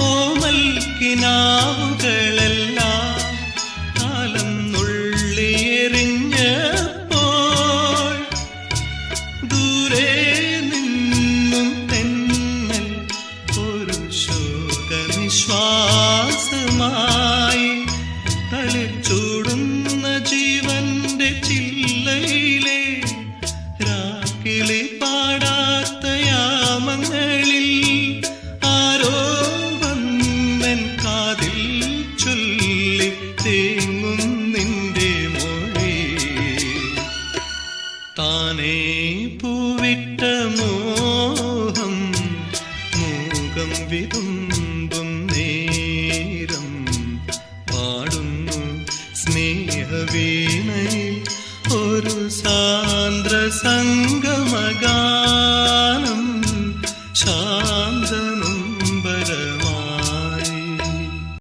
ഓമൽക്കിനാവുകളെല്ലാം കാലം നുള്ളിയെറിഞ്ഞപ്പോൾ ദൂരെ നിന്നും ജീവന്റെ ചില്ലയിലെ രാക്കിളി താനേ പൂവിട്ട മോഹം മോഹം വിതുമ്പും നേരം പാടുന്നു സ്നേഹവീണയിൽ ഒരു സാന്ദ്രസംഗമഗാനം ശാന്തം